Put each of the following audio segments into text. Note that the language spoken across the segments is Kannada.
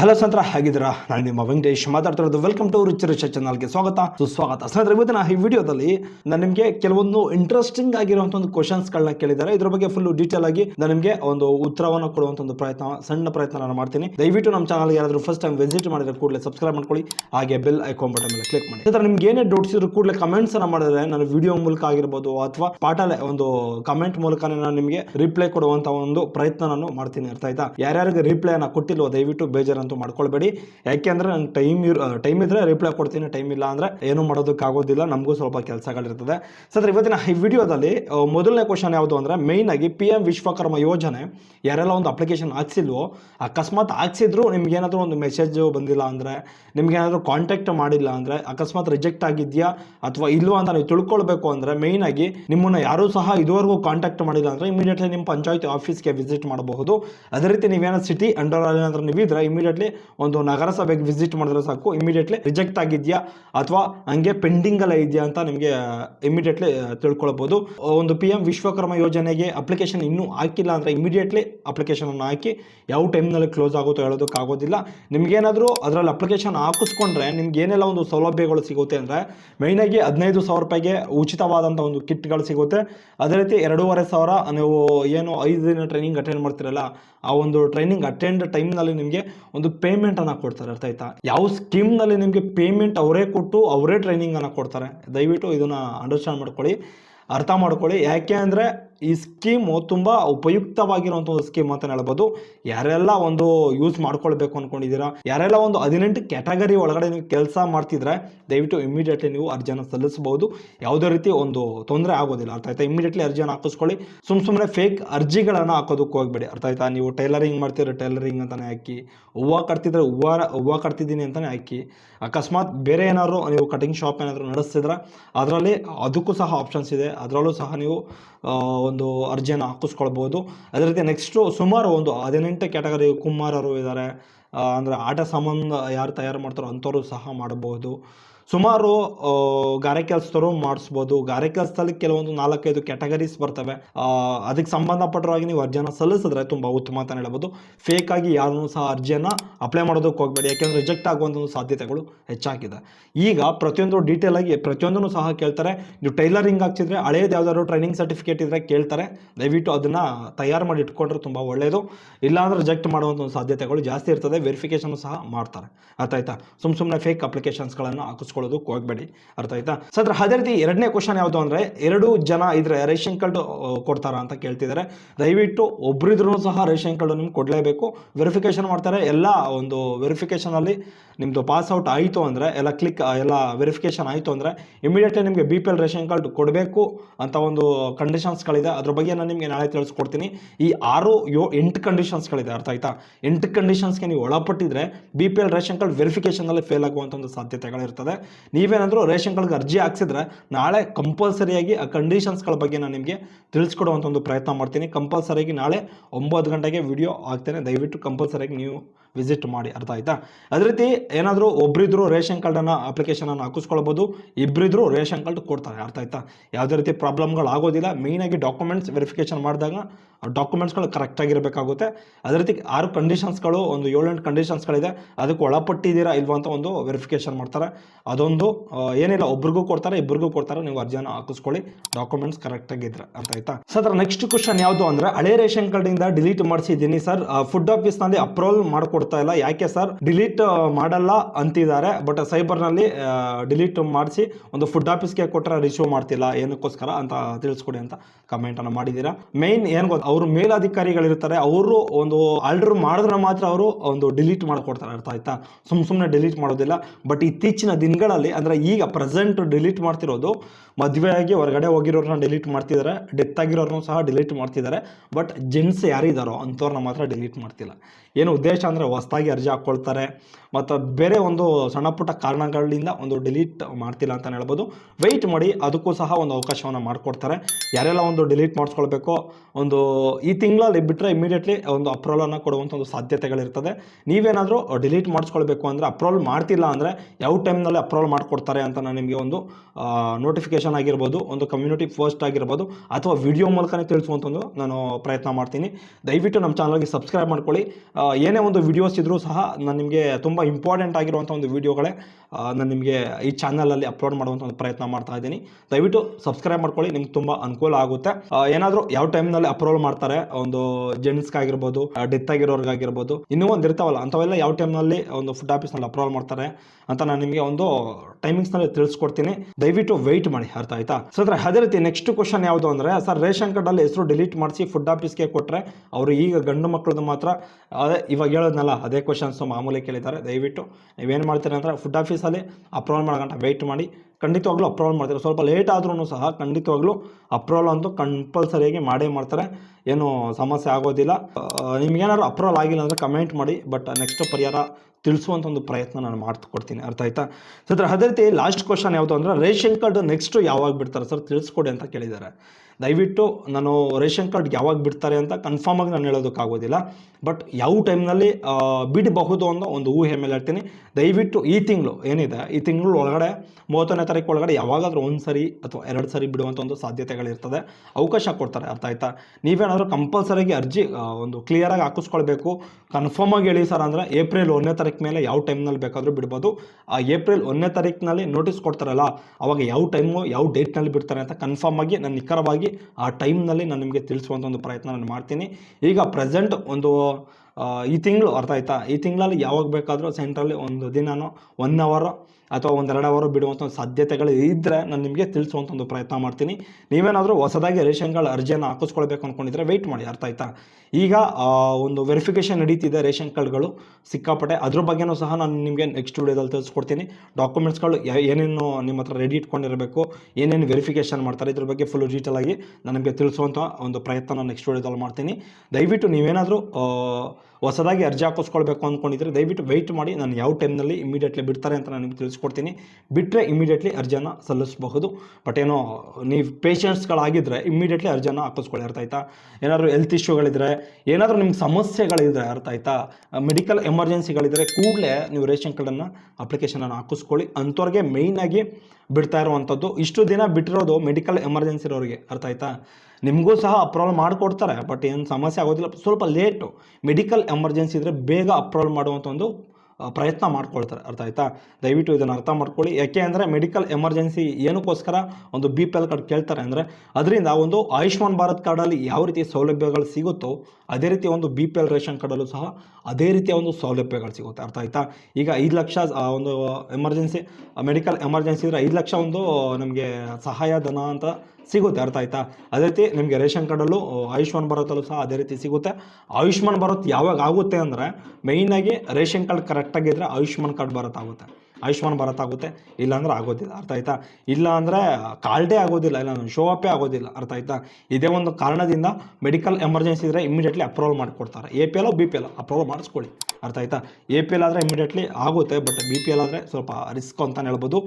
ಹಲೋ ಸಂತ್ರ ಹೇಗಿದ್ದೀರಾ? ನಾನು ನಿಮ್ಮ ವೆಂಕಟೇಶ್ ಮಾತಾಡ್ತಿರೋದು ವೆಲ್ಕಮ್ ಟು ರಿಚ್ ಚಾನಲ್ಗೆ ಸ್ವಾಗತ. ಸುಸ್ವಾಗತ. ಸ್ನೇಹಿತರೆ, ಇವತ್ತಿನ ಈ ವಿಡಿಯೋದಲ್ಲಿ ನಾನು ನಿಮಗೆ ಕೆಲವೊಂದು ಇಂಟ್ರೆಸ್ಟಿಂಗ್ ಆಗಿರುವಂಥ ಒಂದು ಕ್ವಶನ್ಸ್ಗಳನ್ನ ಕೇಳಿದ್ದಾರೆ. ಇದ್ರ ಬಗ್ಗೆ ಫುಲ್ ಡೀಟೇಲ್ ಆಗಿ ನಾನು ನಿಮಗೆ ಒಂದು ಉತ್ತರವನ್ನು ಕೊಡುವಂಥ ಒಂದು ಪ್ರಯತ್ನ, ಸಣ್ಣ ಪ್ರಯತ್ನ ನಾನು ಮಾಡ್ತೀನಿ. ದಯವಿಟ್ಟು ನಮ್ಮ ಚಾನಲ್ಗೆ ಯಾರಾದರೂ ಫಸ್ಟ್ ಟೈಮ್ ವಿಸಿಟ್ ಮಾಡಿದ್ರೆ ಕೂಡಲೇ ಸಬ್ಸ್ಕ್ರೈಬ್ ಮಾಡ್ಕೊಳ್ಳಿ. ಹಾಗೆ ಬೆಲ್ ಐಕಾನ್ ಬಟನ್ ಮೇಲೆ ಕ್ಲಿಕ್ ಮಾಡಿ. ನಂತರ ನಿಮ್ಗೆ ಏನೇ ಡೌಟ್ಸ್ ಇದ್ರು ಕೂಡಲೇ ಕಮೆಂಟ್ಸ್ ಅನ್ನ ಮಾಡಿದ್ರೆ ನಾನು ವಿಡಿಯೋ ಮೂಲಕ ಆಗಿರ್ಬೋದು ಅಥವಾ ಪಾಠ ಒಂದು ಕಮೆಂಟ್ ಮೂಲಕನೇ ನಾನು ನಿಮಗೆ ರಿಪ್ಲೈ ಕೊಡುವಂತ ಒಂದು ಪ್ರಯತ್ನ ನಾನು ಮಾಡ್ತೀನಿ ಅರ್ಥ ಆಯ್ತಾ? ಯಾರ್ಯಾರಿಗೆ ರಿಪ್ಲೈ ಅನ್ನ ಕೊಟ್ಟಿಲ್ವೋ ದಯವಿಟ್ಟು ಬೇಜಾರಂತೂ ಮಾಡ್ಕೊಳ್ಬೇಡಿ. ಯಾಕೆಂದ್ರೆ ನಂಗೆ ಟೈಮ್ ಟೈಮ್ ಇದ್ರೆ ರಿಪ್ಲೈ ಕೊಡ್ತೀನಿ, ಟೈಮ್ ಇಲ್ಲ ಅಂದರೆ ಏನು ಮಾಡೋದಕ್ಕಾಗೋದಿಲ್ಲ ನಮಗೂ ಸ್ವಲ್ಪ ಕೆಲಸಗಳಿರ್ತದೆ. ಸರ್ ಇವತ್ತಿನ ಈ ವಿಡಿಯೋದಲ್ಲಿ ಮೊದಲನೇ ಕ್ವಶನ್ ಯಾವುದು ಅಂದ್ರೆ ಮೈನ್ ಆಗಿ ಪಿ ಎಂ ವಿಶ್ವಕರ್ಮ ಯೋಜನೆ, ಯಾರೆಲ್ಲ ಒಂದು ಅಪ್ಲಿಕೇಶನ್ ಹಾಕ್ಸಿಲ್ವೋ, ಅಕಸ್ಮಾತ್ ಹಾಕ್ಸಿದ್ರು ನಿಮ್ಗೆ ಏನಾದರೂ ಒಂದು ಮೆಸೇಜ್ ಬಂದಿಲ್ಲ ಅಂದ್ರೆ, ನಿಮ್ಗೆ ಏನಾದರೂ ಕಾಂಟ್ಯಾಕ್ಟ್ ಮಾಡಿಲ್ಲ ಅಂದ್ರೆ, ಅಕಸ್ಮಾತ್ ರಿಜೆಕ್ಟ್ ಆಗಿದೆಯಾ, ಅಥವಾ ಇಲ್ವಾ ಅಂತ ನೀವು ತಿಳ್ಕೊಳ್ಬೇಕು ಅಂದ್ರೆ ಮೈನ್ ಆಗಿ ನಿಮ್ಮನ್ನು ಯಾರೂ ಸಹ ಇದುವರೆಗೂ ಕಾಂಟ್ಯಾಕ್ಟ್ ಮಾಡಿಲ್ಲ ಅಂದ್ರೆ ಇಮಿಡಿಯೇಟ್ಲಿ ನಿಮ್ಮ ಪಂಚಾಯತ್ ಆಫೀಸ್ಗೆ ವಿಸಿಟ್ ಮಾಡಬಹುದು. ಅದೇ ರೀತಿ ನೀವೇನೋ ಸಿಟಿ ಅಂಡರ್ ಏನಾದರೂ ನೀವಿದ್ರೆ ಇಮಿಡಿಯೇಟ್ಲಿ ಒಂದು ನಗರಸಭೆಗೆ ವಿಸಿಟ್ ಮಾಡಿದ್ರೆ ಸಾಕು ಇಮಿಡಿಯೇಟ್ಲಿ ರಿಜೆಕ್ಟ್ ಆಗಿದೆಯಾ ಅಥವಾ ಹಂಗೆ ಪೆಂಡಿಂಗ್ ಅಲ್ಲ ಇದೆಯಾ ಅಂತ ನಿಮಗೆ ಇಮಿಡಿಯೇಟ್ಲಿ ತಿಳ್ಕೊಳ್ಬೋದು. ಒಂದು ಪಿ ಎಂ ವಿಶ್ವಕರ್ಮ ಯೋಜನೆಗೆ ಅಪ್ಲಿಕೇಶನ್ ಇನ್ನೂ ಹಾಕಿಲ್ಲ ಅಂದರೆ ಇಮಿಡಿಯೇಟ್ಲಿ ಅಪ್ಲಿಕೇಶನ್ ಅನ್ನು ಹಾಕಿ ಯಾವ ಟೈಮ್ನಲ್ಲಿ ಕ್ಲೋಸ್ ಆಗುತ್ತೋ ಹೇಳೋದಕ್ಕಾಗೋದಿಲ್ಲ ನಿಮ್ಗೇನಾದರೂ ಅದರಲ್ಲಿ ಅಪ್ಲಿಕೇಶನ್ ಹಾಕಿಸ್ಕೊಂಡ್ರೆ ನಿಮ್ಗೆ ಏನೆಲ್ಲ ಒಂದು ಸೌಲಭ್ಯಗಳು ಸಿಗುತ್ತೆ ಅಂದರೆ ಮೈನಾಗಿ ಹದಿನೈದು ಸಾವಿರ ರೂಪಾಯಿಗೆ ಉಚಿತವಾದಂಥ ಒಂದು ಕಿಟ್ಗಳು ಸಿಗುತ್ತೆ. ಅದೇ ರೀತಿ ಎರಡೂವರೆ ಸಾವಿರ ನೀವು ಏನು ಐದು ದಿನ ಟ್ರೈನಿಂಗ್ ಅಟೆಂಡ್ ಮಾಡ್ತಿರಲ್ಲ, ಆ ಒಂದು ಟ್ರೈನಿಂಗ್ ಅಟೆಂಡ್ ಟೈಮ್ನಲ್ಲಿ ನಿಮಗೆ ಒಂದು ಪೇಮೆಂಟನ್ನು ಕೊಡ್ತಾರೆ, ಅರ್ಥ ಆಯ್ತಾ? ಯಾವ ಸ್ಕೀಮ್ನಲ್ಲಿ ನಿಮಗೆ ಪೇಮೆಂಟ್ ಅವರೇ ಕೊಟ್ಟು ಅವರೇ ಟ್ರೈನಿಂಗನ್ನು ಕೊಡ್ತಾರೆ. ದಯವಿಟ್ಟು ಇದನ್ನು ಅಂಡರ್ಸ್ಟ್ಯಾಂಡ್ ಮಾಡ್ಕೊಳ್ಳಿ. ಅರ್ಥ ಮಾಡ್ಕೊಳ್ಳಿ. ಯಾಕೆ ಅಂದರೆ ಈ ಸ್ಕೀಮು ತುಂಬ ಉಪಯುಕ್ತವಾಗಿರುವಂಥ ಒಂದು ಸ್ಕೀಮ್ ಅಂತ ಹೇಳ್ಬೋದು. ಯಾರೆಲ್ಲ ಒಂದು ಯೂಸ್ ಮಾಡ್ಕೊಳ್ಬೇಕು ಅಂದ್ಕೊಂಡಿದ್ದೀರಾ ಯಾರೆಲ್ಲ ಒಂದು ಹದಿನೆಂಟು ಕ್ಯಾಟಗರಿ ಒಳಗಡೆ ನೀವು ಕೆಲಸ ಮಾಡ್ತಿದ್ರೆ, ದಯವಿಟ್ಟು ಇಮಿಡಿಯೇಟ್ಲಿ ನೀವು ಅರ್ಜಿಯನ್ನು ಸಲ್ಲಿಸಬಹುದು. ಯಾವುದೇ ರೀತಿ ಒಂದು ತೊಂದರೆ ಆಗೋದಿಲ್ಲ. ಅರ್ಥ ಆಯ್ತಾ? ಇಮಿಡಿಯೇಟ್ಲಿ ಅರ್ಜಿಯನ್ನು ಹಾಕಿಸ್ಕೊಳ್ಳಿ. ಸುಮ್ಮ ಸುಮ್ಮನೆ ಫೇಕ್ ಅರ್ಜಿಗಳನ್ನು ಹಾಕೋದಕ್ಕೆ ಹೋಗ್ಬೇಡಿ. ಅರ್ಥ ಆಯ್ತಾ? ನೀವು ಟೈಲರಿಂಗ್ ಮಾಡ್ತಿದ್ರೆ ಟೈಲರಿಂಗ್ ಅಂತಲೇ ಹಾಕಿ, ಹೂವು ಕಟ್ತಿದ್ರೆ ಹೂವು ಹೂವು ಕಟ್ತಿದ್ದೀನಿ ಅಂತಲೇ ಹಾಕಿ, ಅಕಸ್ಮಾತ್ ಬೇರೆ ಏನಾದ್ರು ನೀವು ಕಟಿಂಗ್ ಶಾಪ್ ಏನಾದರೂ ನಡೆಸ್ತಿದ್ರೆ, ಅದರಲ್ಲಿ ಅದಕ್ಕೂ ಸಹ ಆಪ್ಷನ್ಸ್ ಇದೆ. ಅದರಲ್ಲೂ ಸಹ ನೀವು ಒಂದು ಅರ್ಜಿಯನ್ನು ಹಾಕಿಸ್ಕೊಳ್ಬೋದು. ಅದೇ ರೀತಿ ನೆಕ್ಸ್ಟು ಸುಮಾರು ಒಂದು ಹದಿನೆಂಟು ಕ್ಯಾಟಗರಿ ಕುಮಾರರು ಇದ್ದಾರೆ ಅಂದರೆ ಆಟ ಸಾಮಾನು ಯಾರು ತಯಾರು ಮಾಡ್ತಾರೋ ಅಂಥವ್ರು ಸಹ ಮಾಡಬಹುದು. ಸುಮಾರು ಗಾರೆ ಕೆಲಸದವರು ಮಾಡಿಸ್ಬೋದು. ಗಾರೆ ಕೆಲಸದಲ್ಲಿ ಕೆಲವೊಂದು ನಾಲ್ಕೈದು ಕ್ಯಾಟಗರೀಸ್ ಬರ್ತವೆ. ಅದಕ್ಕೆ ಸಂಬಂಧಪಟ್ಟರಾಗಿ ನೀವು ಅರ್ಜಿಯನ್ನು ಸಲ್ಲಿಸಿದ್ರೆ ತುಂಬ ಉತ್ತಮ ಅಂತ ಹೇಳ್ಬೋದು. ಫೇಕ್ ಆಗಿ ಯಾರನ್ನೂ ಸಹ ಅರ್ಜಿಯನ್ನು ಅಪ್ಲೈ ಮಾಡೋದಕ್ಕೆ ಹೋಗಬೇಡಿ. ಯಾಕೆಂದರೆ ರಿಜೆಕ್ಟ್ ಆಗುವಂಥ ಸಾಧ್ಯತೆಗಳು ಹೆಚ್ಚಾಗಿದೆ. ಈಗ ಪ್ರತಿಯೊಂದು ಡೀಟೇಲ್ ಆಗಿ ಪ್ರತಿಯೊಂದನ್ನು ಸಹ ಕೇಳ್ತಾರೆ. ನೀವು ಟೈಲರಿಂಗ್ ಹಾಕ್ಸಿದ್ರೆ ಹಳೇದು ಯಾವ್ದಾದ್ರು ಟ್ರೈನಿಂಗ್ ಸರ್ಟಿಫಿಕೇಟ್ ಇದ್ರೆ ಕೇಳ್ತಾರೆ. ದಯವಿಟ್ಟು ಅದನ್ನು ತಯಾರು ಮಾಡಿ ಇಟ್ಕೊಂಡ್ರೆ ತುಂಬ ಒಳ್ಳೆಯದು ಇಲ್ಲಾಂದ್ರೆ ರಿಜೆಕ್ಟ್ ಮಾಡುವಂಥ ಸಾಧ್ಯತೆಗಳು ಜಾಸ್ತಿ ಇರ್ತದೆ. ವೆರಿಫಿಕೇಶನ್ ಸಹ ಮಾಡ್ತಾರೆ. ಅರ್ಥ ಆಯ್ತಾ? ಸುಮ್ ಸುಮ್ಮನೆ ಫೇಕ್ ಅಪ್ಲಿಕೇಶನ್ಸ್ಗಳನ್ನು ಹಾಕಿಸ್ಕೊಳ್ಳೋದಕ್ಕೆ ಹೋಗಬೇಡಿ. ಅರ್ಥ ಆಯ್ತಾ? ಸರ್ ಅದೇ ರೀತಿ ಎರಡನೇ ಕ್ವಶನ್ ಯಾವುದು ಅಂದರೆ, ಎರಡು ಜನ ಇದ್ರೆ ರೇಷನ್ ಕಾರ್ಡ್ ಕೊಡ್ತಾರಾ ಅಂತ ಕೇಳ್ತಿದ್ದಾರೆ ದಯವಿಟ್ಟು ಒಬ್ಬರಿದ್ರೂ ಸಹ ರೇಷನ್ ಕಾರ್ಡ್ ನಿಮ್ಗೆ ಕೊಡಲೇಬೇಕು. ವೆರಿಫಿಕೇಶನ್ ಮಾಡ್ತಾರೆ. ಎಲ್ಲ ಒಂದು ವೆರಿಫಿಕೇಷನಲ್ಲಿ ನಿಮ್ಮದು ಪಾಸ್ಔಟ್ ಆಯಿತು ಅಂದರೆ, ಎಲ್ಲ ಕ್ಲಿಕ್ ಎಲ್ಲ ವೆರಿಫಿಕೇಶನ್ ಆಯಿತು ಅಂದರೆ ಇಮಿಡಿಯೇಟ್ಲಿ ನಿಮಗೆ B P L ration card ಕೊಡಬೇಕು ಅಂತ ಒಂದು ಕಂಡೀಷನ್ಸ್ಗಳಿದೆ ಅದ್ರ ಬಗ್ಗೆ ನಾನು ನಿಮಗೆ ನಾಳೆ ತಿಳಿಸ್ಕೊಡ್ತೀನಿ. ಈ ಆರು, ಯೋ, ಎಂಟು ಕಂಡೀಷನ್ಸ್ಗಳಿದೆ ಅರ್ಥ ಆಯ್ತಾ? ಎಂಟು ಕಂಡೀಷನ್ಸ್ಗೆ ನೀವು ಒಳಪಟ್ಟಿದ್ರೆ B P L ration card ವೆರಿಫಿಕೇಷನಲ್ಲಿ fail ಆಗುವಂಥ ಒಂದು ಸಾಧ್ಯತೆಗಳಿರ್ತದೆ. ನೀವೇನಾದರೂ ರೇಷನ್ ಕಾರ್ಡ್ಗೆ ಅರ್ಜಿ ಹಾಕ್ಸಿದ್ರೆ ನಾಳೆ ಕಂಪಲ್ಸರಿಯಾಗಿ ಆ ಕಂಡೀಷನ್ಸ್ಗಳ ಬಗ್ಗೆ ನಾನು ನಿಮಗೆ ತಿಳಿಸ್ಕೊಡುವಂಥ ಒಂದು ಪ್ರಯತ್ನ ಮಾಡ್ತೀನಿ. ಕಂಪಲ್ಸರಿಯಾಗಿ ನಾಳೆ ಒಂಬತ್ತು ಗಂಟೆಗೆ ವಿಡಿಯೋ ಹಾಕ್ತೇನೆ. ದಯವಿಟ್ಟು ಕಂಪಲ್ಸರಿಯಾಗಿ ನೀವು ವಿಸಿಟ್ ಮಾಡಿ, ಅರ್ಥ ಆಯ್ತಾ? ಅದೇ ರೀತಿ ಏನಾದರೂ ಒಬ್ಬರಿದ್ರು ರೇಷನ್ ಕಾರ್ಡನ್ನು ಅಪ್ಲಿಕೇಶನನ್ನು ಹಾಕಿಸ್ಕೊಳ್ಬೋದು ಇಬ್ಬರಿದ್ರು ರೇಷನ್ ಕಾರ್ಡ್ ಕೊಡ್ತಾರೆ, ಅರ್ಥ ಆಯ್ತಾ? ಯಾವುದೇ ರೀತಿ ಪ್ರಾಬ್ಲಮ್ಗಳು ಆಗೋದಿಲ್ಲ. ಮೇಯ್ನಾಗಿ ಡಾಕ್ಯುಮೆಂಟ್ಸ್ ವೆರಿಫಿಕೇಷನ್ ಮಾಡಿದಾಗ ಡಾಕ್ಯುಮೆಂಟ್ಸ್ಗಳು ಕರೆಕ್ಟಾಗಿರಬೇಕಾಗುತ್ತೆ ಅದೇ ರೀತಿ ಆರು ಕಂಡೀಷನ್ಸ್ಗಳು ಒಂದು ಏಳೆಂಟು ಕಂಡೀಷನ್ಸ್ಗಳಿದೆ ಅದಕ್ಕೆ ಒಳಪಟ್ಟಿದ್ದೀರಾ ಇಲ್ವಾ ಅಂತ ಒಂದು ವೆರಿಫಿಕೇಷನ್ ಮಾಡ್ತಾರೆ. ಅದೊಂದು ಏನಿಲ್ಲ, ಒಬ್ರಿಗೂ ಕೊಡ್ತಾರೆ ಇಬ್ಬರಿಗೂ ಕೊಡ್ತಾರೆ. ನೀವು ಅರ್ಜಿಯನ್ನು ಹಾಕಿಸ್ಕೊಳ್ಳಿ ಡಾಕ್ಯುಮೆಂಟ್ಸ್ ಕರೆಕ್ಟಾಗಿದ್ರೆ ಅರ್ಥ ಆಯ್ತಾ? ಸರ್ ನೆಕ್ಸ್ಟ್ ಕ್ವಶನ್ ಯಾವುದು ಅಂದರೆ, ಹಳೆ ರೇಷನ್ ಕಾರ್ಡಿಂದ ಡಿಲೀಟ್ ಮಾಡಿಸಿದ್ದೀನಿ ಸರ್. ಫುಡ್ ಆಫೀಸ್ನಲ್ಲಿ ಅಪ್ರೂವಲ್ ಮಾಡಿಕೊಡ್ತಾ ಇಲ್ಲ. ಯಾಕೆ ಸರ್? ಡಿಲೀಟ್ ಮಾಡಲ್ಲ ಅಂತಿದ್ದಾರೆ. ಬಟ್ ಸೈಬರ್ನಲ್ಲಿ ಡಿಲೀಟ್ ಮಾಡಿಸಿ ಒಂದು ಫುಡ್ ಆಫೀಸ್ಗೆ ಕೊಟ್ಟರೆ ರಿಸೀವ್ ಮಾಡ್ತಿಲ್ಲ. ಏನಕ್ಕೋಸ್ಕರ ಅಂತ ತಿಳಿಸ್ಕೊಡಿ ಅಂತ ಕಮೆಂಟನ್ನು ಮಾಡಿದ್ದೀರಾ? ಮೇನ್ ಏನು ಗೊತ್ತು, ಅವರು ಮೇಲಧಿಕಾರಿಗಳಿರ್ತಾರೆ. ಅವರು ಒಂದು ಆರ್ಡರ್ ಮಾಡಿದ್ರೆ ಮಾತ್ರ ಅವರು ಒಂದು ಡಿಲೀಟ್ ಮಾಡಿಕೊಡ್ತಾರೆ. ಅರ್ಥ ಆಯ್ತಾ? ಸುಮ್ ಸುಮ್ಮನೆ ಡಿಲೀಟ್ ಮಾಡೋದಿಲ್ಲ. ಬಟ್ ಇತ್ತೀಚಿನ ದಿನಗಳಲ್ಲಿ, ಅಂದರೆ ಈಗ ಪ್ರೆಸೆಂಟ್ ಡಿಲೀಟ್ ಮಾಡ್ತಿರೋದು, ಮದುವೆ ಆಗಿ ಹೊರಗಡೆ ಹೋಗಿರೋರನ್ನ ಡಿಲೀಟ್ ಮಾಡ್ತಿದ್ದಾರೆ. ಡೆತ್ ಆಗಿರೋರನ್ನೂ ಸಹ ಡಿಲೀಟ್ ಮಾಡ್ತಿದ್ದಾರೆ. ಬಟ್ ಜೆಂಟ್ಸ್ ಯಾರಿದ್ದಾರೋ ಅಂಥವ್ರನ್ನ ಮಾತ್ರ ಡಿಲೀಟ್ ಮಾಡ್ತಿಲ್ಲ. ಏನು ಉದ್ದೇಶ ಅಂದರೆ ಹೊಸ್ದಾಗಿ ಅರ್ಜಿ ಹಾಕ್ಕೊಳ್ತಾರೆ. ಮತ್ತು ಬೇರೆ ಒಂದು ಸಣ್ಣ ಪುಟ್ಟ ಕಾರಣಗಳಿಂದ ಒಂದು ಡಿಲೀಟ್ ಮಾಡ್ತಿಲ್ಲ ಅಂತ ಹೇಳ್ಬೋದು. ವೆಯ್ಟ್ ಮಾಡಿ ಅದಕ್ಕೂ ಸಹ ಒಂದು ಅವಕಾಶವನ್ನು ಮಾಡಿಕೊಡ್ತಾರೆ. ಯಾರೆಲ್ಲ ಒಂದು ಡಿಲೀಟ್ ಮಾಡಿಸ್ಕೊಳ್ಬೇಕೋ ಒಂದು ಈ ತಿಂಗಳಲ್ಲಿ ಬಿಟ್ಟರೆ ಇಮಿಡಿಯೇಟ್ಲಿ ಒಂದು ಅಪ್ರೂವಲನ್ನು ಕೊಡುವಂಥ ಒಂದು ಸಾಧ್ಯತೆಗಳಿರ್ತದೆ. ನೀವೇನಾದರೂ ಡಿಲೀಟ್ ಮಾಡಿಸ್ಕೊಳ್ಬೇಕು ಅಂದರೆ ಅಪ್ರೂವಲ್ ಮಾಡ್ತಿಲ್ಲ ಅಂದರೆ ಯಾವ ಟೈಮ್ನಲ್ಲಿ ಅಪ್ರೂವಲ್ ಮಾಡಿಕೊಡ್ತಾರೆ ಅಂತ ನಾನು ನಿಮಗೆ ಒಂದು ನೋಟಿಫಿಕೇಶನ್ ಆಗಿರ್ಬೋದು, ಒಂದು ಕಮ್ಯುನಿಟಿ ಪೋಸ್ಟ್ ಆಗಿರ್ಬೋದು, ಅಥವಾ ವಿಡಿಯೋ ಮೂಲಕನೇ ತಿಳಿಸುವಂಥ ಒಂದು ನಾನು ಪ್ರಯತ್ನ ಮಾಡ್ತೀನಿ. ದಯವಿಟ್ಟು ನಮ್ಮ ಚಾನಲ್ಗೆ ಸಬ್ಸ್ಕ್ರೈಬ್ ಮಾಡ್ಕೊಳ್ಳಿ. ಏನೇ ಒಂದು ವಿಡಿಯೋ ವೀಡಿಯೋಸ್ ಇದ್ರೂ ಸಹ ನಾನು ನಿಮಗೆ ತುಂಬ ಇಂಪಾರ್ಟೆಂಟ್ ಆಗಿರುವಂಥ ಒಂದು ವೀಡಿಯೋಗಳೇ ನಾನು ನಿಮಗೆ ಈ ಚಾನಲಲ್ಲಿ ಅಪ್ಲೋಡ್ ಮಾಡುವಂಥ ಒಂದು ಪ್ರಯತ್ನ ಮಾಡ್ತಾ ಇದ್ದೀನಿ. ದಯವಿಟ್ಟು ಸಬ್ಸ್ಕ್ರೈಬ್ ಮಾಡ್ಕೊಳ್ಳಿ, ನಿಮ್ಗೆ ತುಂಬ ಅನುಕೂಲ ಆಗುತ್ತೆ. ಏನಾದರೂ ಯಾವ ಟೈಮ್ನಲ್ಲಿ ಅಪ್ರೂವಲ್ ಮಾಡ್ತಾರೆ, ಒಂದು ಜೆಂಟ್ಸ್ಗಾಗಿರ್ಬೋದು ಡೆತ್ ಆಗಿರೋರ್ಗಾಗಿರ್ಬೋದು ಇನ್ನೂ ಒಂದು ಇರ್ತಾವಲ್ಲ, ಅಂಥವೆಲ್ಲ ಯಾವ ಟೈಮ್ನಲ್ಲಿ ಒಂದು ಫುಡ್ ಆಫೀಸ್ನಲ್ಲಿ ಅಪ್ರೂವಲ್ ಮಾಡ್ತಾರೆ ಅಂತ ನಾನು ನಿಮಗೆ ಒಂದು ಟೈಮಿಂಗ್ಸ್ನಲ್ಲಿ ತಿಳಿಸ್ಕೊಡ್ತೀನಿ. ದಯವಿಟ್ಟು ವೆಯ್ಟ್ ಮಾಡಿ, ಅರ್ಥ ಆಯ್ತಾ? ಸರ್ ಅದೇ ರೀತಿ ನೆಕ್ಸ್ಟ್ ಕ್ವಶನ್ ಯಾವುದು ಅಂದರೆ, ಸರ್, ರೇಷನ್ ಕಾರ್ಡಲ್ಲಿ ಹೆಸರು ಡಿಲೀಟ್ ಮಾಡಿಸಿ ಫುಡ್ ಆಫೀಸ್ಗೆ ಕೊಟ್ಟರೆ ಅವರು ಈಗ ಗಂಡು ಮಕ್ಕಳದ್ದು ಮಾತ್ರ, ಅದೇ ಇವಾಗ ಹೇಳೋದ್ನಲ್ಲ, ಅದೇ ಕ್ವಶನ್ಸು ಮಾಮೂಲಿ ಕೇಳಿದ್ದಾರೆ. ದಯವಿಟ್ಟು ನೀವೇನು ಮಾಡ್ತೀರಿ ಅಂದರೆ, ಫುಡ್ ಆಫೀಸಲ್ಲಿ ಅಪ್ರೂವಲ್ ಮಾಡೋಗಂಟ ವೆಯ್ಟ್ ಮಾಡಿ. ಖಂಡಿತವಾಗ್ಲೂ ಅಪ್ರೂವಲ್ ಮಾಡ್ತಾರೆ ಸ್ವಲ್ಪ ಲೇಟ್ ಆದ್ರೂ ಸಹ ಖಂಡಿತವಾಗ್ಲೂ ಅಪ್ರೂವಲ್ ಅಂತೂ ಕಂಪಲ್ಸರಿಯಾಗಿ ಮಾಡೇ ಮಾಡ್ತಾರೆ. ಏನು ಸಮಸ್ಯೆ ಆಗೋದಿಲ್ಲ. ನಿಮ್ಗೇನಾದ್ರು ಅಪ್ರೂವಲ್ ಆಗಿಲ್ಲ ಅಂದರೆ ಕಮೆಂಟ್ ಮಾಡಿ. ಬಟ್ ನೆಕ್ಸ್ಟ್ ಪರಿಹಾರ ತಿಳಿಸುವಂಥ ಒಂದು ಪ್ರಯತ್ನ ನಾನು ಮಾಡ್ಕೊಡ್ತೀನಿ ಅರ್ಥ ಆಯ್ತಾ? ಸರ್ ಅದೇ ರೀತಿ ಲಾಸ್ಟ್ ಕ್ವಶನ್ ಯಾವುದು ಅಂದರೆ, ರೇಷನ್ ಕಾರ್ಡ್ ನೆಕ್ಸ್ಟ್ ಯಾವಾಗ ಬಿಡ್ತಾರೆ? ಸರ್, ತಿಳಿಸ್ಕೊಡಿ ಅಂತ ಕೇಳಿದ್ದಾರೆ. ದಯವಿಟ್ಟು ನಾನು ರೇಷನ್ ಕಾರ್ಡ್ ಯಾವಾಗ ಬಿಡ್ತಾರೆ ಅಂತ ಕನ್ಫರ್ಮ್ ಆಗಿ ನಾನು ಹೇಳೋದಕ್ಕಾಗೋದಿಲ್ಲ ಬಟ್ ಯಾವ ಟೈಮ್ನಲ್ಲಿ ಬಿಡಬಹುದು ಅನ್ನೋ ಒಂದು ಊಹೆ ಮೇಲೆ ಹೇಳ್ತೀನಿ. ದಯವಿಟ್ಟು ಈ ತಿಂಗಳು ಏನಿದೆ, ಈ ತಿಂಗಳು ಒಳಗಡೆ, ಮೂವತ್ತನೇ ತಾರೀಕು ಒಳಗಡೆ ಯಾವಾಗಾದರೂ ಒಂದು ಸರಿ ಅಥವಾ ಎರಡು ಸರಿ ಬಿಡುವಂಥ ಒಂದು ಸಾಧ್ಯತೆಗಳಿರ್ತದೆ ಅವಕಾಶ ಕೊಡ್ತಾರೆ, ಅರ್ಥ ಆಯ್ತಾ? ನೀವೇನಾದರೂ ಕಂಪಲ್ಸರಿಯಾಗಿ ಅರ್ಜಿ ಒಂದು ಕ್ಲಿಯರಾಗಿ ಹಾಕಿಸ್ಕೊಳ್ಬೇಕು. ಕನ್ಫರ್ಮ್ ಆಗಿ ಹೇಳಿ ಸರ್ ಅಂದರೆ ಏಪ್ರಿಲ್ ಒಂದನೇ ತಾರೀಕು ಮೇಲೆ ಯಾವ ಟೈಮ್ನಲ್ಲಿ ಬೇಕಾದರೂ ಬಿಡ್ಬೋದು. ಆ ಏಪ್ರಿಲ್ ಒಂದನೇ ತಾರೀಕಿನಲ್ಲಿ ನೋಟಿಸ್ ಕೊಡ್ತಾರಲ್ಲ, ಅವಾಗ ಯಾವ ಟೈಮು ಯಾವ ಡೇಟ್ನಲ್ಲಿ ಬಿಡ್ತಾರೆ ಅಂತ ಕನ್ಫರ್ಮ್ ಆಗಿ ನಾನು ನಿಖರವಾಗಿ ಆ ಟೈಮ್ನಲ್ಲಿ ನಾನು ನಿಮಗೆ ತಿಳಿಸುವಂಥ ಒಂದು ಪ್ರಯತ್ನ ನಾನು ಮಾಡ್ತೀನಿ. ಈಗ ಪ್ರೆಸೆಂಟ್ ಒಂದು ಆ, ಈ ತಿಂಗಳು ಅರ್ಥ ಆಯ್ತಾ? ಈ ತಿಂಗಳಲ್ಲಿ ಯಾವಾಗ ಬೇಕಾದರೂ ಸೆಂಟ್ರಲ್ಲಿ ಒಂದು ದಿನನೋ ಒನ್ ಅವರು ಅಥವಾ ಒಂದೆರಡು ಅವರು ಬಿಡುವಂಥ ಒಂದು ಸಾಧ್ಯತೆಗಳು ಇದ್ದರೆ ನಾನು ನಿಮಗೆ ತಿಳಿಸುವಂಥ ಒಂದು ಪ್ರಯತ್ನ ಮಾಡ್ತೀನಿ. ನೀವೇನಾದರೂ ಹೊಸದಾಗಿ ರೇಷನ್ ಕಾರ್ಡ್ ಅರ್ಜಿಯನ್ನು ಹಾಕಿಸ್ಕೊಳ್ಬೇಕು ಅಂದ್ಕೊಂಡಿದ್ರೆ ವೆಯ್ಟ್ ಮಾಡಿ, ಅರ್ಥ ಆಯ್ತಾ? ಈಗ ಒಂದು ವೆರಿಫಿಕೇಷನ್ ನಡೀತಿದೆ ರೇಷನ್ ಕಾರ್ಡ್ಗಳು ಸಿಕ್ಕಾಪಟ್ಟೆ. ಅದ್ರ ಬಗ್ಗೆನೂ ಸಹ ನಾನು ನಿಮಗೆ ನೆಕ್ಸ್ಟ್ ವಿಡಿಯೋದಲ್ಲಿ ತಿಳಿಸ್ಕೊಡ್ತೀನಿ. ಡಾಕ್ಯುಮೆಂಟ್ಸ್ಗಳು ಏನೇನು ನಿಮ್ಮ ಹತ್ರ ರೆಡಿ ಇಟ್ಕೊಂಡಿರಬೇಕು, ಏನೇನು ವೆರಿಫಿಕೇಷನ್ ಮಾಡ್ತಾರೆ, ಇದ್ರ ಬಗ್ಗೆ ಫುಲ್ ಡೀಟೇಲಾಗಿ ನಾನು ನಿಮಗೆ ತಿಳಿಸುವಂಥ ಒಂದು ಪ್ರಯತ್ನ ನೆಕ್ಸ್ಟ್ ವಿಡಿಯೋದಲ್ಲಿ ಮಾಡ್ತೀನಿ. ದಯವಿಟ್ಟು ನೀವೇನಾದರೂ ಹೊಸದಾಗಿ ಅರ್ಜಿ ಹಾಕಿಸ್ಕೊಳ್ಬೇಕು ಅಂದ್ಕೊಂಡಿದ್ರೆ ದಯವಿಟ್ಟು ವೆಯ್ಟ್ ಮಾಡಿ. ನಾನು ಯಾವ ಟೈಮ್ನಲ್ಲಿ ಇಮಿಡಿಯೇಟ್ಲಿ ಬಿಡ್ತಾರೆ ಅಂತ ನಾನು ನಿಮ್ಗೆ ತಿಳಿಸ್ಕೊಡ್ತೀನಿ. ಬಿಟ್ಟರೆ ಇಮಿಡಿಯೇಟ್ಲಿ ಅರ್ಜಿಯನ್ನು ಸಲ್ಲಿಸಬಹುದು. ಬಟ್ ಏನೋ ನೀವು ಪೇಷಂಟ್ಸ್ಗಳಾಗಿದ್ದರೆ ಇಮಿಡಿಯೇಟ್ಲಿ ಅರ್ಜಿಯನ್ನು ಹಾಕಿಸ್ಕೊಳ್ಳಿ. ಅರ್ಥ ಆಯ್ತಾ? ಏನಾದರೂ ಹೆಲ್ತ್ ಇಶ್ಯೂಗಳಿದ್ರೆ ಏನಾದರೂ ನಿಮ್ಗೆ ಸಮಸ್ಯೆಗಳಿದ್ರೆ ಅರ್ಥ ಆಯ್ತಾ? ಮೆಡಿಕಲ್ ಎಮರ್ಜೆನ್ಸಿಗಳಿದ್ರೆ ಕೂಡಲೇ ನೀವು ರೇಷನ್ ಕಾರ್ಡನ್ನು ಅಪ್ಲಿಕೇಶನನ್ನು ಹಾಕಿಸ್ಕೊಳ್ಳಿ. ಅಂಥವ್ರಿಗೆ ಮೇಯ್ನಾಗಿ ಬಿಡ್ತಾ ಇರುವಂಥದ್ದು. ಇಷ್ಟು ದಿನ ಬಿಟ್ಟಿರೋದು ಮೆಡಿಕಲ್ ಎಮರ್ಜೆನ್ಸಿ ಇರೋರಿಗೆ ಅರ್ಥ ಆಯ್ತಾ? ನಿಮಗೂ ಸಹ ಅಪ್ರೂವಲ್ ಮಾಡಿಕೊಡ್ತಾರೆ ಬಟ್ ಏನು ಸಮಸ್ಯೆ ಆಗೋದಿಲ್ಲ. ಸ್ವಲ್ಪ ಲೇಟು ಮೆಡಿಕಲ್ ಎಮರ್ಜೆನ್ಸಿ ಇದ್ದರೆ ಬೇಗ ಅಪ್ರೂವಲ್ ಮಾಡುವಂಥ ಒಂದು ಪ್ರಯತ್ನ ಮಾಡ್ಕೊಳ್ತಾರೆ. ಅರ್ಥ ಆಯ್ತಾ? ದಯವಿಟ್ಟು ಇದನ್ನು ಅರ್ಥ ಮಾಡ್ಕೊಳ್ಳಿ. ಯಾಕೆ ಅಂದರೆ ಮೆಡಿಕಲ್ ಎಮರ್ಜೆನ್ಸಿ ಏನಕ್ಕೋಸ್ಕರ ಒಂದು ಬಿ ಪಿ ಎಲ್ ಕಾರ್ಡ್ ಕೇಳ್ತಾರೆ ಅಂದರೆ ಅದರಿಂದ ಒಂದು ಆಯುಷ್ಮಾನ್ ಭಾರತ್ ಕಾರ್ಡಲ್ಲಿ ಯಾವ ರೀತಿ ಸೌಲಭ್ಯಗಳು ಸಿಗುತ್ತೋ, ಅದೇ ರೀತಿ ಒಂದು ಬಿ ಪಿ ಎಲ್ ರೇಷನ್ ಕಾರ್ಡಲ್ಲೂ ಸಹ ಅದೇ ರೀತಿಯ ಒಂದು ಸೌಲಭ್ಯಗಳು ಸಿಗುತ್ತೆ. ಅರ್ಥ ಆಯ್ತಾ? ಈಗ ಐದು ಲಕ್ಷ ಒಂದು ಎಮರ್ಜೆನ್ಸಿ ಮೆಡಿಕಲ್ ಎಮರ್ಜೆನ್ಸಿ ಇದ್ದರೆ ಐದು ಲಕ್ಷ ಒಂದು ನಮಗೆ ಸಹಾಯಧನ ಅಂತ ಸಿಗುತ್ತೆ. ಅರ್ಥ ಆಯ್ತಾ? ಅದೇ ರೀತಿ ನಿಮಗೆ ರೇಷನ್ ಕಾರ್ಡಲ್ಲೂ ಆಯುಷ್ಮಾನ್ ಭಾರತಲ್ಲೂ ಸಹ ಅದೇ ರೀತಿ ಸಿಗುತ್ತೆ. ಆಯುಷ್ಮಾನ್ ಭಾರತ್ ಯಾವಾಗ ಆಗುತ್ತೆ ಅಂದರೆ ಮೇಯ್ನಾಗಿ ರೇಷನ್ ಕಾರ್ಡ್ ಕರೆಕ್ಟಾಗಿದ್ದರೆ ಆಯುಷ್ಮಾನ್ ಕಾರ್ಡ್ ಭಾರತ್ ಆಗುತ್ತೆ. ಆಯುಷ್ಮಾನ್ ಭಾರತ್ ಆಗುತ್ತೆ, ಇಲ್ಲಾಂದ್ರೆ ಆಗೋದಿಲ್ಲ. ಅರ್ಥ ಆಯ್ತಾ? ಇಲ್ಲ ಅಂದರೆ ಕಾರ್ಡೇ ಆಗೋದಿಲ್ಲ, ಇಲ್ಲ ಶೋ ಅಪ್ಪೇ ಆಗೋದಿಲ್ಲ. ಅರ್ಥ ಆಯ್ತಾ? ಇದೇ ಒಂದು ಕಾರಣದಿಂದ ಮೆಡಿಕಲ್ ಎಮರ್ಜೆನ್ಸಿ ಇದ್ರೆ ಇಮಿಡಿಯೇಟ್ಲಿ ಅಪ್ರೂವಲ್ ಮಾಡಿಕೊಡ್ತಾರೆ. A P L B P L approval ಮಾಡಿಸ್ಕೊಳ್ಳಿ. ಅರ್ಥ ಆಯ್ತಾ? ಎ ಪಿ ಎಲ್ ಆದರೆ ಇಮಿಡಿಯೇಟ್ಲಿ ಆಗುತ್ತೆ ಬಟ್ ಬಿ ಪಿ ಎಲ್ ಆದರೆ ಸ್ವಲ್ಪ ರಿಸ್ಕ್ ಅಂತಲೇ ಹೇಳ್ಬೋದು.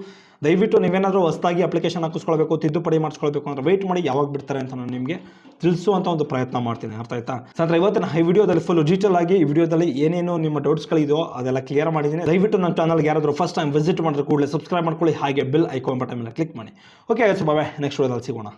ದಯವಿಟ್ಟು ನೀವೇನಾದರೂ ಹೊಸದಾಗಿ ಅಪ್ಲಿಕೇಶನ್ ಹಾಕಿಸ್ಕೊಳ್ಬೇಕು, ತಿದ್ದುಪಡಿ ಮಾಡಿಸ್ಕೊಳ್ಬೇಕು ಅಂದರೆ ವೆಯ್ಟ್ ಮಾಡಿ ಯಾವಾಗ ಬಿಡ್ತಾರೆ ಅಂತ ನಾನು ನಿಮಗೆ ತಿಳಿಸುವಂಥ ಒಂದು ಪ್ರಯತ್ನ ಮಾಡ್ತೀನಿ. ಅರ್ಥ ಆಯ್ತಾ? ಸರ್ ಇವತ್ತಿನ ಈ ವಿಡಿಯೋದಲ್ಲಿ ಫುಲ್ ಡಿಜಿಟಲ್ ಆಗಿ ಈ ವಿಡಿಯೋದಲ್ಲಿ ಏನೇನು ನಿಮ್ಮ ಡೌಟ್ಸ್ಗಳಿದೆಯೋ ಅದೆಲ್ಲ ಕ್ಲಿಯರ್ ಮಾಡಿದ್ದೀನಿ. ದಯವಿಟ್ಟು ನನ್ನ ಚಾನಲ್ಗೆ ಯಾರಾದರೂ ಫಸ್ಟ್ ಟೈಮ್ ವಿಸಿಟ್ ಮಾಡಿದ್ರೆ ಕೂಡಲೇ ಸಬ್ಸ್ಕ್ರೈಬ್ ಮಾಡ್ಕೊಳ್ಳಿ. ಹಾಗೆ ಬಿಲ್ ಐಕಾನ್ ಬಟನ್ ಮೇಲೆ ಕ್ಲಿಕ್ ಮಾಡಿ. ಓಕೆ ಬಾಯ್ ನೆಕ್ಸ್ಟ್ ವಿಡಿಯೋದಲ್ಲಿ ಸಿಗೋಣ.